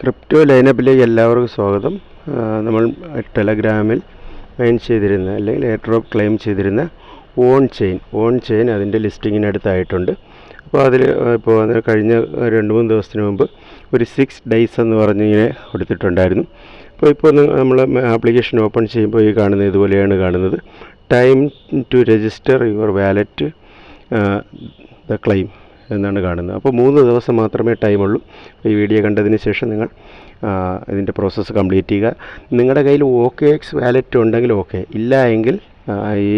Crypto ലൈനപ്പിലേക്ക് എല്ലാവർക്കും സ്വാഗതം. നമ്മൾ ടെലഗ്രാമിൽ മെയിൻ ചെയ്തിരുന്ന അല്ലെങ്കിൽ എയർ ഡ്രോപ്പ് ക്ലെയിം ചെയ്തിരുന്ന ഓൺ ചെയിൻ ഓൺ ചെയിൻ അതിന്റെ ലിസ്റ്റിങ്ങിനടുത്തായിട്ടുണ്ട് അപ്പോൾ അതിൽ ഇപ്പോൾ കഴിഞ്ഞ രണ്ട് മൂന്ന് ദിവസത്തിന് മുമ്പ് ഒരു സിക്സ് ഡേയ്സ് എന്ന് പറഞ്ഞിങ്ങനെ കൊടുത്തിട്ടുണ്ടായിരുന്നു. അപ്പോൾ ഇപ്പോൾ നമ്മൾ ആപ്ലിക്കേഷൻ ഓപ്പൺ ചെയ്യുമ്പോൾ ഈ കാണുന്ന ഇതുപോലെയാണ് കാണുന്നത്. Time to register your wallet the claim എന്നാണ് കാണുന്നത്. അപ്പോൾ മൂന്ന് ദിവസം മാത്രമേ ടൈമുള്ളൂ. ഈ വീഡിയോ കണ്ടതിന് ശേഷം നിങ്ങൾ ഇതിന്റെ പ്രോസസ്സ് കംപ്ലീറ്റ് ചെയ്യുക. നിങ്ങളുടെ കയ്യിൽ ഓക്കെ എക്സ് വാലറ്റ് ഉണ്ടെങ്കിൽ ഓക്കെ. ഇല്ല എങ്കിൽ ഈ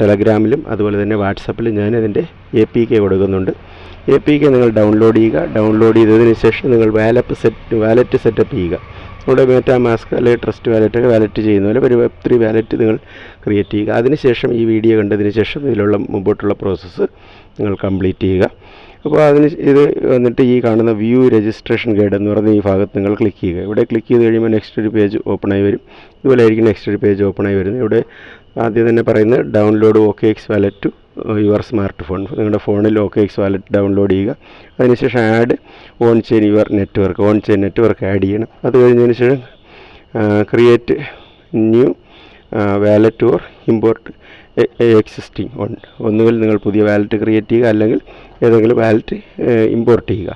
ടെലഗ്രാമിലും അതുപോലെ തന്നെ വാട്സപ്പിലും ഞാൻ ഇതിന്റെ എ പി കെ കൊടുക്കുന്നുണ്ട്. എ പി കെ നിങ്ങൾ ഡൗൺലോഡ് ചെയ്യുക. ഡൗൺലോഡ് ചെയ്തതിന് ശേഷം നിങ്ങൾ വാലപ്പ് സെറ്റ് വാലറ്റ് സെറ്റപ്പ് ചെയ്യുക. നമ്മുടെ മേറ്റാ മാസ്ക് അല്ലെങ്കിൽ ട്രസ്റ്റ് വാലറ്റ് വാലറ്റ് ചെയ്യുന്ന പോലെ ഒരു വെബ് ത്രീ വാലറ്റ് നിങ്ങൾ ക്രിയേറ്റ് ചെയ്യുക. അതിനുശേഷം ഈ വീഡിയോ കണ്ടതിന് ശേഷം ഇതിലുള്ള മുമ്പോട്ടുള്ള പ്രോസസ്സ് നിങ്ങൾ കംപ്ലീറ്റ് ചെയ്യുക. അപ്പോൾ അതിന് ഇത് വന്നിട്ട് ഈ കാണുന്ന വ്യൂ രജിസ്ട്രേഷൻ ഗൈഡ് എന്ന് പറയുന്ന ഈ ഭാഗത്ത് നിങ്ങൾ ക്ലിക്ക് ചെയ്യുക. ഇവിടെ ക്ലിക്ക് ചെയ്ത് കഴിയുമ്പോൾ നെക്സ്റ്റ് ഒരു പേജ് ഓപ്പൺ ആയി വരും. ഇതുപോലെ ആയിരിക്കും നെക്സ്റ്റ് ഒരു പേജ് ഓപ്പൺ ആയി വരുന്നത്. ഇവിടെ ആദ്യം തന്നെ പറയുന്നത് download OKX wallet to your smartphone നിങ്ങളുടെ ഫോണിൽ ഓക്കെ എക്സ് വാലറ്റ് ഡൗൺലോഡ് ചെയ്യുക. അതിനുശേഷം add on chain your network on chain network add ചെയ്യണം. അത് കഴിഞ്ഞതിന് ശേഷം create new wallet or import existing ഒന്നുകിൽ നിങ്ങൾ പുതിയ വാലറ്റ് ക്രിയേറ്റ് ചെയ്യുക അല്ലെങ്കിൽ ഏതെങ്കിലും വാലറ്റ് ഇമ്പോർട്ട് ചെയ്യുക.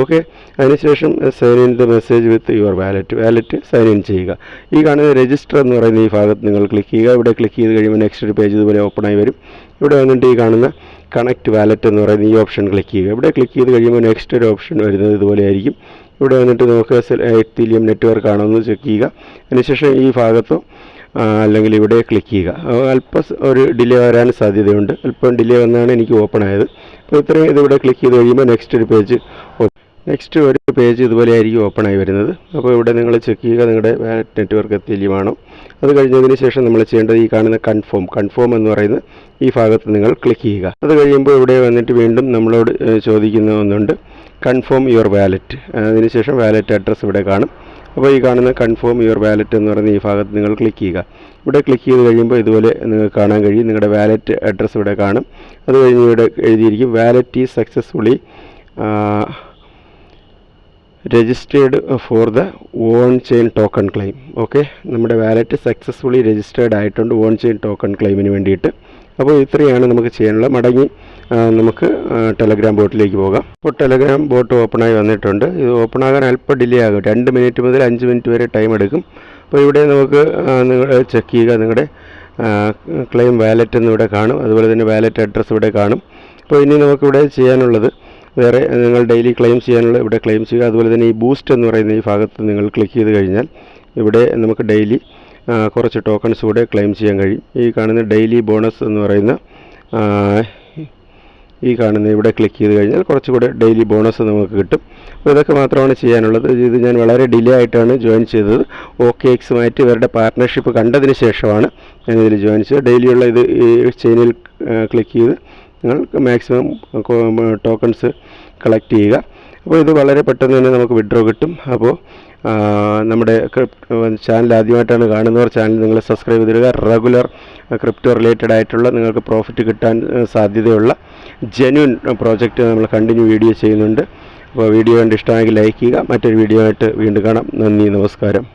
ഓക്കെ അതിനുശേഷം sign in the message with your wallet wallet sign in ചെയ്യുക. ഈ കാണുന്ന രജിസ്റ്റർ എന്ന് പറയുന്ന ഈ ഭാഗത്ത് നിങ്ങൾ ക്ലിക്ക് ചെയ്യുക. ഇവിടെ ക്ലിക്ക് ചെയ്ത് കഴിയുമ്പോൾ നെക്സ്റ്റ് ഒരു പേജ് ഇതുപോലെ ഓപ്പൺ ആയി വരും. ഇവിടെ വന്നിട്ട് ഈ കാണുന്ന കണക്ട് വാലറ്റ് എന്ന് പറയുന്ന ഈ ഓപ്ഷൻ ക്ലിക്ക് ചെയ്യുക. ഇവിടെ ക്ലിക്ക് ചെയ്ത് കഴിയുമ്പോൾ നെക്സ്റ്റ് ഒരു ഓപ്ഷൻ വരുന്നത് ഇതുപോലെ ആയിരിക്കും. ഇവിടെ വന്നിട്ട് നമുക്ക് എത്തിലിയം നെറ്റ്വർക്ക് ആണോ എന്ന് ചെക്ക് ചെയ്യുക. അതിനുശേഷം ഈ ഭാഗത്തോ അല്ലെങ്കിൽ ഇവിടെ ക്ലിക്ക് ചെയ്യുക. അല്പം ഒരു ഡിലേ വരാൻ സാധ്യതയുണ്ട്. അല്പം ഡിലേ വന്നാണ് എനിക്ക് ഓപ്പൺ ആയത്. അപ്പോൾ ഇത്രയും ഇതിവിടെ ക്ലിക്ക് ചെയ്ത് കഴിയുമ്പോൾ നെക്സ്റ്റ് ഒരു പേജ് നെക്സ്റ്റ് ഒരു പേജ് ഇതുപോലെ ആയിരിക്കും ഓപ്പൺ ആയി വരുന്നത്. അപ്പോൾ ഇവിടെ നിങ്ങൾ ചെക്ക് ചെയ്യുക നിങ്ങളുടെ നെറ്റ്വർക്ക് എത്തിയല്യമാണോ അത് കഴിഞ്ഞതിന് ശേഷം നമ്മൾ ചെയ്യേണ്ടത് ഈ കാണുന്ന കൺഫേം കൺഫേം എന്ന് പറയുന്ന ഈ ഭാഗത്ത് നിങ്ങൾ ക്ലിക്ക് ചെയ്യുക. അത് കഴിയുമ്പോൾ ഇവിടെ വന്നിട്ട് വീണ്ടും നമ്മളോട് ചോദിക്കുന്ന ഒന്നുണ്ട്. കൺഫേം യുവർ വാലറ്റ് അതിനുശേഷം വാലറ്റ് അഡ്രസ്സ് ഇവിടെ കാണും. അപ്പോൾ ഈ കാണുന്ന കൺഫേം യുവർ വാലറ്റ് എന്ന് പറയുന്ന ഈ ഭാഗത്ത് നിങ്ങൾ ക്ലിക്ക് ചെയ്യുക. ഇവിടെ ക്ലിക്ക് ചെയ്ത് കഴിയുമ്പോൾ ഇതുപോലെ നിങ്ങൾക്ക് കാണാൻ കഴിയും. നിങ്ങളുടെ വാലറ്റ് അഡ്രസ്സ് ഇവിടെ കാണും. അത് കഴിഞ്ഞ് ഇവിടെ എഴുതിയിരിക്കും wallet is successfully registered for the on chain token claim okay നമ്മുടെ വാലറ്റ് സക്സസ്ഫുള്ളി രജിസ്റ്റേർഡ് ആയിട്ടുണ്ട് ഓൺ ചെയിൻ ടോക്കൺ ക്ലെയിമിന് വേണ്ടിയിട്ട്. അപ്പോൾ ഇത്രയാണ് നമുക്ക് ചെയ്യാനുള്ളത്. മടങ്ങി നമുക്ക് ടെലഗ്രാം ബോട്ടിലേക്ക് പോകാം. അപ്പോൾ ടെലഗ്രാം ബോട്ട് ഓപ്പണായി വന്നിട്ടുണ്ട്. ഇത് ഓപ്പൺ ആകാൻ അല്പം ഡിലേ ആകും രണ്ട് മിനിറ്റ് മുതൽ അഞ്ച് മിനിറ്റ് വരെ ടൈം എടുക്കും. അപ്പോൾ ഇവിടെ നമുക്ക് നിങ്ങൾ ചെക്ക് ചെയ്യുക നിങ്ങളുടെ ക്ലെയിം വാലറ്റ് എന്നിവിടെ കാണും. അതുപോലെ തന്നെ വാലറ്റ് അഡ്രസ്സ് ഇവിടെ കാണും. അപ്പോൾ ഇനി നമുക്കിവിടെ ചെയ്യാനുള്ളത് വേറെ നിങ്ങൾ ഡെയിലി ക്ലെയിം ചെയ്യാനുള്ള ഇവിടെ ക്ലെയിം ചെയ്യുക. അതുപോലെ തന്നെ ഈ ബൂസ്റ്റ് എന്ന് പറയുന്ന ഈ ഭാഗത്ത് നിങ്ങൾ ക്ലിക്ക് ചെയ്ത് കഴിഞ്ഞാൽ ഇവിടെ നമുക്ക് ഡെയിലി കുറച്ച് ടോക്കൺസ് കൂടെ ക്ലെയിം ചെയ്യാൻ കഴിയും. ഈ കാണുന്ന ഡെയിലി ബോണസ് എന്ന് പറയുന്ന ഈ കാണുന്ന ഇവിടെ ക്ലിക്ക് ചെയ്ത് കഴിഞ്ഞാൽ കുറച്ചുകൂടെ ഡെയിലി ബോണസ് നമുക്ക് കിട്ടും. അപ്പോൾ ഇതൊക്കെ മാത്രമാണ് ചെയ്യാനുള്ളത്. ഇത് ഞാൻ വളരെ ഡിലേ ആയിട്ടാണ് ജോയിൻ ചെയ്തത്. ഓക്കെ എക്സുമായിട്ട് ഇവരുടെ പാർട്ട്ണർഷിപ്പ് കണ്ടതിന് ശേഷമാണ് ഞാനിതിൽ ജോയിൻ ചെയ്തത്. ഡെയിലിയുള്ള ഇത് ഈ ചെയിനിൽ ക്ലിക്ക് ചെയ്ത് നിങ്ങൾ മാക്സിമം ടോക്കൺസ് കളക്ട് ചെയ്യുക. അപ്പോൾ ഇത് വളരെ പെട്ടെന്ന് തന്നെ നമുക്ക് വിഡ്രോ കിട്ടും. അപ്പോൾ നമ്മുടെ ചാനൽ ആദ്യമായിട്ടാണ് കാണുന്നവർ ചാനൽ നിങ്ങൾ സബ്സ്ക്രൈബ് ചെയ്തിടുക. റെഗുലർ ക്രിപ്റ്റോ റിലേറ്റഡ് ആയിട്ടുള്ള നിങ്ങൾക്ക് പ്രോഫിറ്റ് കിട്ടാൻ സാധ്യതയുള്ള ജെന്യൂൻ പ്രോജക്റ്റ് നമ്മൾ കണ്ടിന്യൂ വീഡിയോ ചെയ്യുന്നുണ്ട്. അപ്പോൾ വീഡിയോ കണ്ട് ഇഷ്ടമായെങ്കിൽ ലൈക്ക് ചെയ്യുക. മറ്റൊരു വീഡിയോ ആയിട്ട് വീണ്ടും കാണാം. നന്ദി നമസ്കാരം.